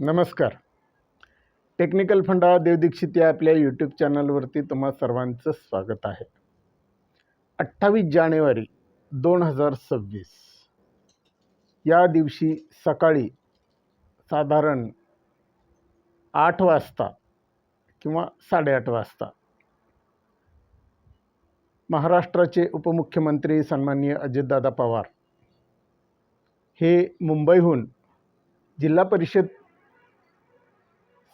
नमस्कार. टेक्निकल फंडा देवदीक्षित या आपल्या यूट्यूब चॅनलवरती तुम्हा सर्वांचं स्वागत आहे. अठ्ठावीस जानेवारी दोन हजार सव्वीस. या दिवशी सकाळी साधारण आठ वाजता किंवा साडेआठ वाजता महाराष्ट्राचे उपमुख्यमंत्री सन्माननीय अजितदादा पवार हे मुंबईहून जिल्हा परिषद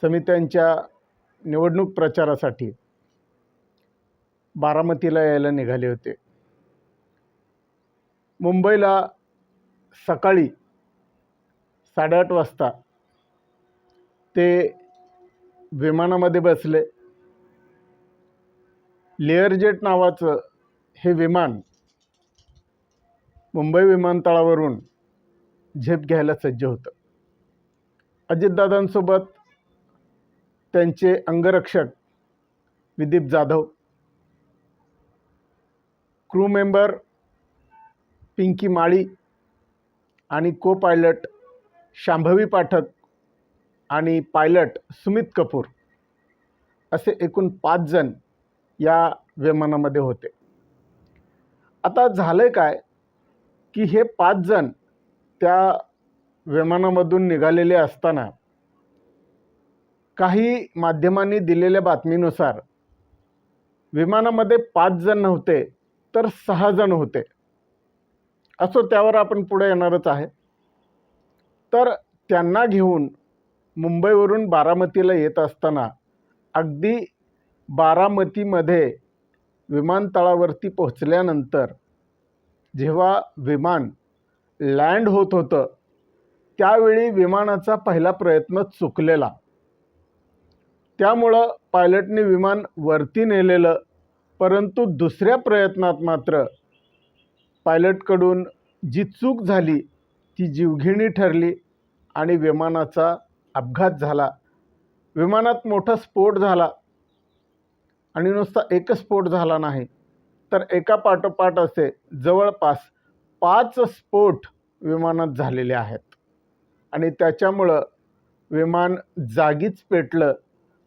समित्यांच्या निवडणूक प्रचारासाठी बारामतीला यायला निघाले होते. मुंबईला सकाळी साडेआठ वाजता ते विमानामध्ये बसले. लेअरजेट नावाचं हे विमान मुंबई विमानतळावरून झेप घ्यायला सज्ज होतं. अजितदादांसोबत त्यांचे अंगरक्षक विदीप जाधव. क्रू मेंबर पिंकी माळी आणि को पायलट शांभवी पाठक आणि पायलट सुमित कपूर असे एकूण पाच जण या विमानामध्ये होते. आता झालं काय? की हे पाच जण त्या विमानामधून निघालेले असताना काही माध्यमांनी दिलेल्या बातमीनुसार विमानामध्ये पाच जण नव्हते तर सहा जण होते. असो त्यावर आपण पुढे येणारच आहे. तर त्यांना घेऊन मुंबईवरून बारामतीला येत असताना अगदी बारामतीमध्ये विमानतळावरती पोहोचल्यानंतर जेव्हा विमान लँड होत होतं त्यावेळी विमानाचा पहिला प्रयत्न चुकलेला. त्यामुळं पायलटने विमान वरती नेलेलं परंतु दुसऱ्या प्रयत्नात मात्र पायलटकडून जी चूक झाली ती जीवघेणी ठरली आणि विमानाचा अपघात झाला. विमानात मोठा स्फोट झाला आणि नुसता एकच स्फोट झाला नाही तर एका पाठोपाठ असे जवळपास पाच स्फोट विमानात झालेले आहेत. आणि त्याच्यामुळं विमान जागीच पेटलं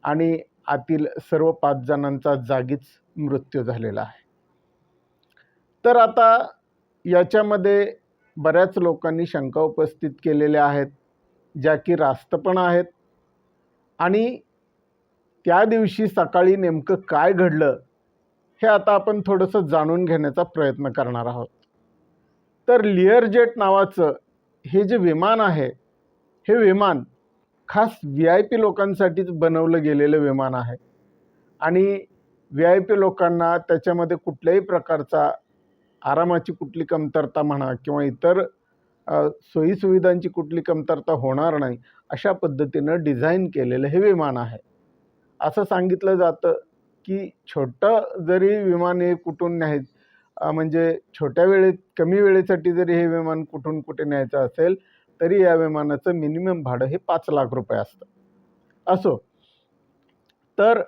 आणि आतील सर्व पाच जणांचा जागीच मृत्यू झालेला आहे. तर आता याच्यामध्ये बऱ्याच लोकांनी शंका उपस्थित केलेल्या आहेत ज्या की रास्त पण आहेत. आणि त्या दिवशी सकाळी नेमकं काय घडलं हे आता आपण थोडंसं जाणून घेण्याचा प्रयत्न करणार आहोत. तर लिअरजेट नावाचं हे जे विमान आहे हे विमान खास व्ही आय पी लोकांसाठीच बनवलं गेलेलं विमान आहे. आणि व्ही आय पी लोकांना त्याच्यामध्ये कुठल्याही प्रकारचा आरामाची कुठली कमतरता म्हणा किंवा इतर सोयीसुविधांची कुठली कमतरता होणार नाही अशा पद्धतीनं डिझाईन केलेलं हे विमान आहे. असं सांगितलं जातं की छोटं जरी विमान हे कुठून न्याय म्हणजे छोट्या वेळेत कमी वेळेसाठी जरी हे विमान कुठून कुठे न्यायचं असेल तरी या विमानाचं मिनिमम भाडं हे पाच लाख रुपये असतं. असो. तर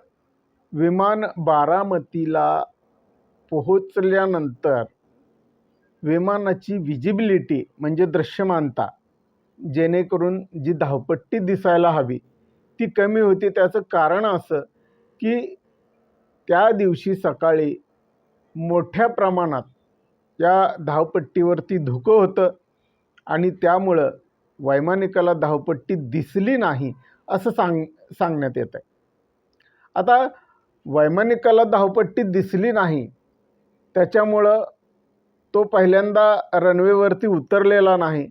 विमान बारामतीला पोहोचल्यानंतर विमानाची विजिबिलिटी म्हणजे दृश्यमानता जेणेकरून जी धावपट्टी दिसायला हवी ती कमी होती. त्याचं कारण असं की त्या दिवशी सकाळी मोठ्या प्रमाणात या धावपट्टीवरती धुकं होतं. आणि त्यामुळं वैमानिकाला धावपट्टी दिसली नाही असं सांग सांगण्यात येतं आहे आता वैमानिकाला धावपट्टी दिसली नाही त्याच्यामुळं तो पहिल्यांदा रनवेवरती उतरलेला नाही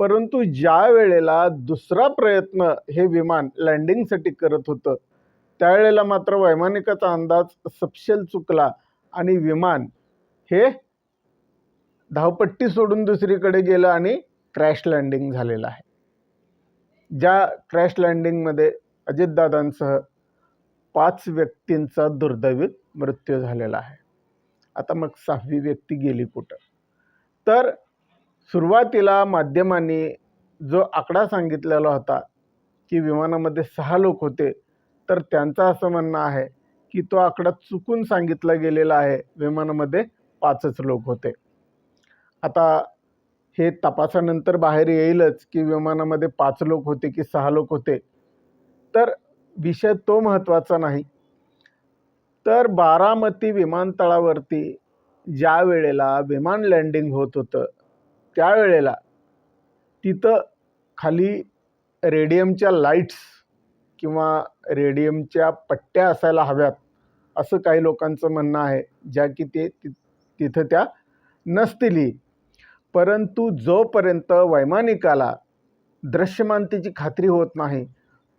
परंतु ज्या वेळेला दुसरा प्रयत्न हे विमान लँडिंगसाठी करत होतं त्यावेळेला मात्र वैमानिकाचा अंदाज सपशेल चुकला आणि विमान हे धावपट्टी सोडून दुसरीकडे गेलं आणि क्रॅश लँडिंग झालेलं आहे. ज्या क्रॅश लँडिंगमध्ये अजितदादांसह पाच व्यक्तींचा दुर्दैवी मृत्यू झालेला आहे. आता मग सहावी व्यक्ती गेली कुठं? तर सुरुवातीला माध्यमांनी जो आकडा सांगितलेला होता की विमानामध्ये सहा लोक होते तर त्यांचं असं म्हणणं आहे की तो आकडा चुकून सांगितला गेलेला आहे. विमानामध्ये पाचच लोक होते. आता हे तपासानंतर बाहेर येईलच की विमानामध्ये पाच लोक होते की सहा लोक होते. तर विषय तो महत्त्वाचा नाही. तर बारामती विमानतळावरती ज्या वेळेला विमान लँडिंग होत होतं त्यावेळेला तिथं खाली रेडियमच्या लाईट्स किंवा रेडियमच्या पट्ट्या असायला हव्यात असं काही लोकांचं म्हणणं आहे ज्या की ते ति तिथं त्या नसतीलही परंतु जोपर्यंत वैमानिकाला दृश्यमानतेची खात्री होत नाही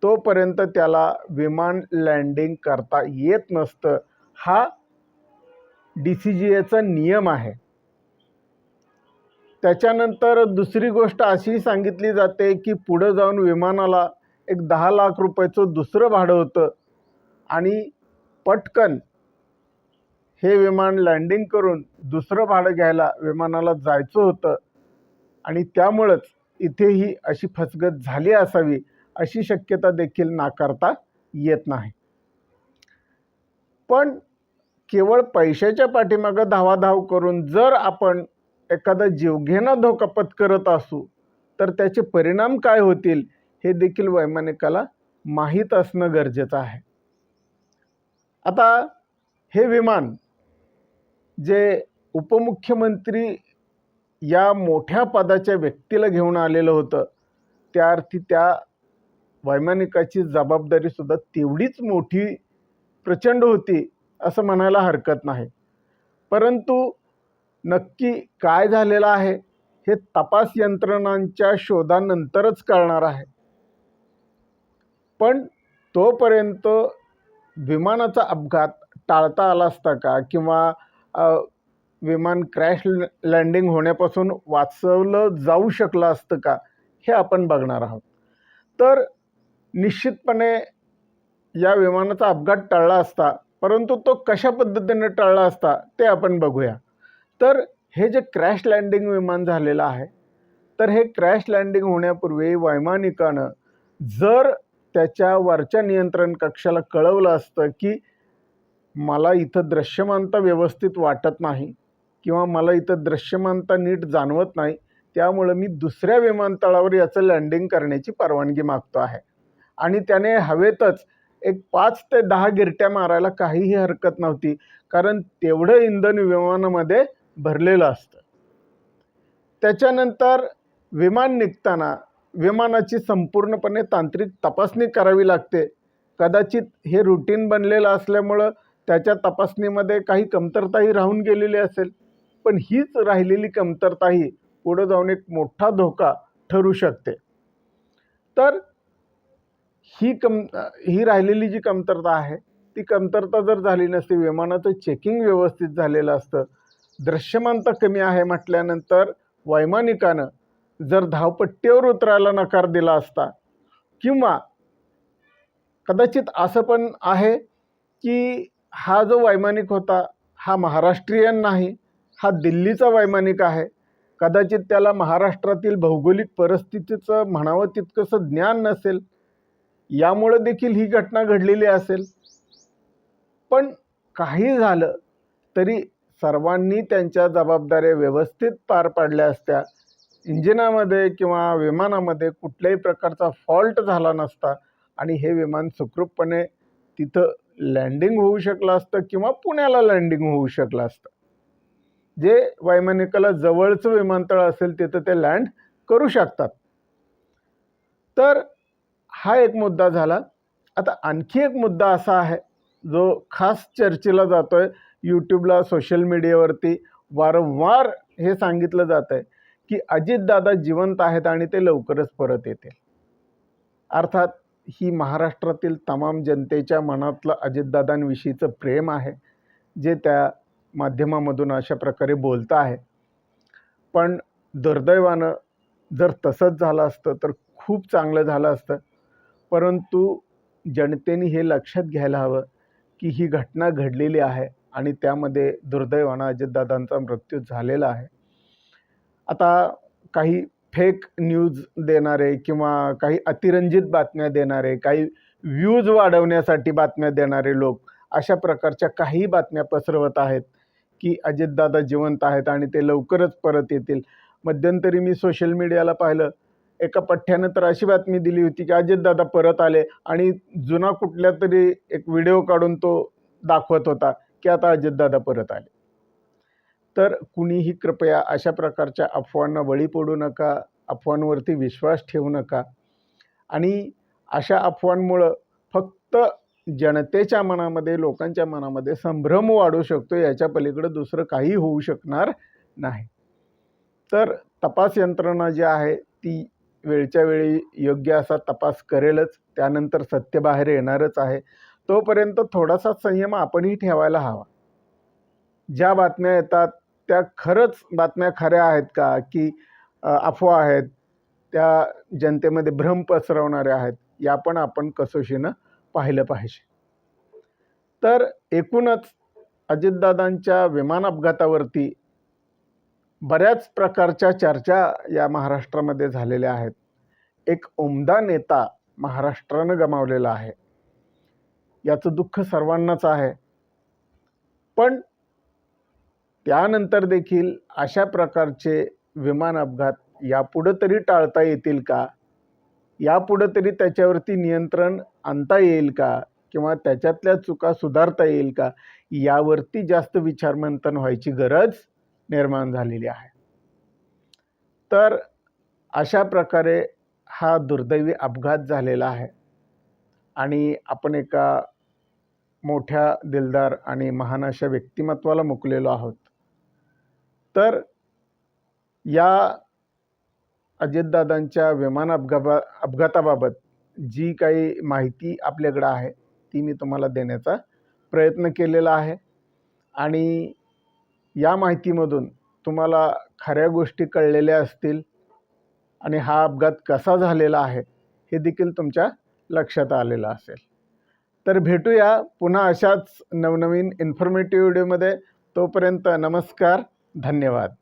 तोपर्यंत त्याला विमान लँडिंग करता येत नसतं. हा डी सी जी एचा नियम आहे. त्याच्यानंतर दुसरी गोष्ट अशी सांगितली जाते की पुढं जाऊन विमानाला एक दहा लाख रुपयाचं दुसरं भाडं होतं आणि पटकन हे विमान लँडिंग करून दुसरं भाडं घ्यायला विमानाला जायचं होतं. आणि त्यामुळंच इथेही अशी फसगत झाली असावी अशी शक्यता देखील नाकारता येत नाही. पण केवळ पैशाच्या पाठीमागं धावाधाव करून जर आपण एखादा जीवघेणा धोका पत्करत असू तर त्याचे परिणाम काय होतील हे देखील वैमानिकाला माहीत असणं गरजेचं आहे. आता हे विमान जे उपमुख्यमंत्री या मोठ्या पदाच्या व्यक्तीला घेऊन आलेलं होतं त्या अर्थी त्या वैमानिकाची जबाबदारीसुद्धा तेवढीच मोठी प्रचंड होती असं म्हणायला हरकत नाही. परंतु नक्की काय झालेलं आहे हे तपास यंत्रणांच्या शोधानंतरच कळणार आहे. पण तोपर्यंत विमानाचा अपघात टाळता आला असता का? किंवा विमान क्रॅश लँडिंग होण्यापासून वाचवलं जाऊ शकलं असतं का हे आपण बघणार आहोत. तर निश्चितपणे या विमानाचा अपघात टळला असता परंतु तो कशा पद्धतीने टळला असता ते आपण बघूया. तर हे जे क्रॅश लँडिंग विमान झालेलं आहे तर हे क्रॅश लँडिंग होण्यापूर्वी वैमानिकानं जर त्याच्या वरच्या नियंत्रण कक्षाला कळवलं असतं की मला इथं दृश्यमानता व्यवस्थित वाटत नाही किंवा मला इथं दृश्यमानता नीट जाणवत नाही त्यामुळं मी दुसऱ्या विमानतळावर याचं लँडिंग करण्याची परवानगी मागतो आहे. आणि त्याने हवेतच एक पाच ते दहा गिरट्या मारायला काहीही हरकत नव्हती कारण तेवढं इंधन विमानामध्ये भरलेलं असतं. त्याच्यानंतर विमान निघताना विमानाची संपूर्णपणे तांत्रिक तपासणी करावी लागते. कदाचित हे रुटीन बनलेलं असल्यामुळं त्याच्या तपासणीमध्ये काही कमतरताही राहून गेलेली असेल. पण हीच राहिलेली कमतरताही पुढं जाऊन एक मोठा धोका ठरू शकते. तर ही कम ही राहिलेली जी कमतरता आहे ती कमतरता जर झाली नसती विमानाचं चेकिंग व्यवस्थित झालेलं असतं दृश्यमानता कमी आहे म्हटल्यानंतर वैमानिकानं जर धावपट्टीवर उतरायला नकार दिला असता किंवा कदाचित असं पण आहे की हा जो वैमानिक होता हा महाराष्ट्रीयन नाही हा दिल्लीचा वैमानिक आहे. कदाचित त्याला महाराष्ट्रातील भौगोलिक परिस्थितीचं म्हणावं तितकंसं ज्ञान नसेल. यामुळं देखील ही घटना घडलेली असेल. पण काही झालं तरी सर्वांनी त्यांच्या जबाबदाऱ्या व्यवस्थित पार पाडल्या असत्या. इंजिनामध्ये किंवा विमानामध्ये कुठल्याही प्रकारचा फॉल्ट झाला नसता आणि हे विमान सुखरूपपणे तिथं लँडिंग होऊ शकलं असतं किंवा पुण्याला लँडिंग होऊ शकलं असतं. जे वैमानिकाला जवळचं विमानतळ असेल तिथं ते लँड करू शकतात. तर हा एक मुद्दा झाला. आता आणखी एक मुद्दा असा आहे जो खास चर्चेला जातो आहे यूट्यूबला सोशल मीडियावरती वारंवार हे सांगितलं जात आहे की अजितदादा जिवंत आहेत आणि ते लवकरच परत येतील. अर्थात ही महाराष्ट्रातील तमाम जनतेच्या मनातलं अजितदादांविषयीचं प्रेम आहे जे त्या माध्यमामधून अशा प्रकारे बोलतं आहे. पण दुर्दैवानं जर तसंच झालं असतं तर खूप चांगलं झालं असतं. परंतु जनतेने हे लक्षात घ्यायला हवं की ही घटना घडलेली आहे आणि त्यामध्ये दुर्दैवानं अजितदादांचा मृत्यू झालेला आहे. आता काही फेक न्यूज देणारे किंवा काही अतिरंजित बातम्या देणारे काही व्ह्यूज वाढवण्यासाठी बातम्या देणारे लोक अशा प्रकारच्या काही बातम्या पसरवत आहेत की अजितदादा जिवंत आहेत आणि ते लवकरच परत येतील. मध्यंतरी मी सोशल मीडियाला पाहिलं. एका पठ्ठ्यानं तर अशी बातमी दिली होती की अजितदादा परत आले आणि जुना कुठल्या तरी एक व्हिडिओ काढून तो दाखवत होता की आता अजितदादा परत आले. तर कुणीही कृपया अशा प्रकारच्या अफवांना बळी पडू नका अफवांवरती विश्वास ठेवू नका. आणि अशा अफवांमुळं फक्त जनतेच्या मनामध्ये लोकांच्या मनामध्ये संभ्रम वाढू शकतो याच्या पलीकडं दुसरं काही होऊ शकणार नाही. तर तपास यंत्रणा जी आहे ती वेळच्या वेळी योग्य असा तपास करेलच. त्यानंतर सत्य बाहेर येणारच आहे. तोपर्यंत थोडासा संयम आपणही ठेवायला हवा. ज्या बातम्या येतात त्या खरंच बातम्या खऱ्या आहेत का? की अफवा आहेत त्या जनतेमध्ये भ्रम पसरवणाऱ्या आहेत या पण आपण कसोशीनं पाहिलं पाहिजे. तर एकूणच अजितदादांच्या विमान अपघातावरती बऱ्याच प्रकारच्या चर्चा या महाराष्ट्रामध्ये झालेल्या आहेत. एक उमदा नेता महाराष्ट्रानं गमावलेला आहे. याचं दुःख सर्वांनाच आहे. पण त्यानंतर देखील अशा प्रकारचे विमान अपघात यापुढं तरी टाळता येतील का? यापुढं तरी त्याच्यावरती नियंत्रण आणता येईल का? किंवा त्याच्यातल्या चुका सुधारता येईल का? यावरती जास्त विचारमंथन व्हायची गरज निर्माण झालेली आहे. तर अशा प्रकारे हा दुर्दैवी अपघात झालेला आहे. आणि आपण एका मोठ्या दिलदार आणि महान अशा व्यक्तिमत्वाला मुकलेलो आहोत. तर या अजितदादांच्या विमान अपघा अपघाताबाबत जी काही माहिती आपल्याकडं आहे ती मी तुम्हाला देण्याचा प्रयत्न केलेला आहे. आणि या माहितीमधून तुम्हाला खऱ्या गोष्टी कळलेल्या असतील आणि हा अपघात कसा झालेला आहे हे देखील तुमच्या लक्षात आलेलं असेल. तर भेटूया पुन्हा अशाच नवनवीन इन्फॉर्मेटिव्ह व्हिडिओमध्ये तोपर्यंत नमस्कार. धन्यवाद.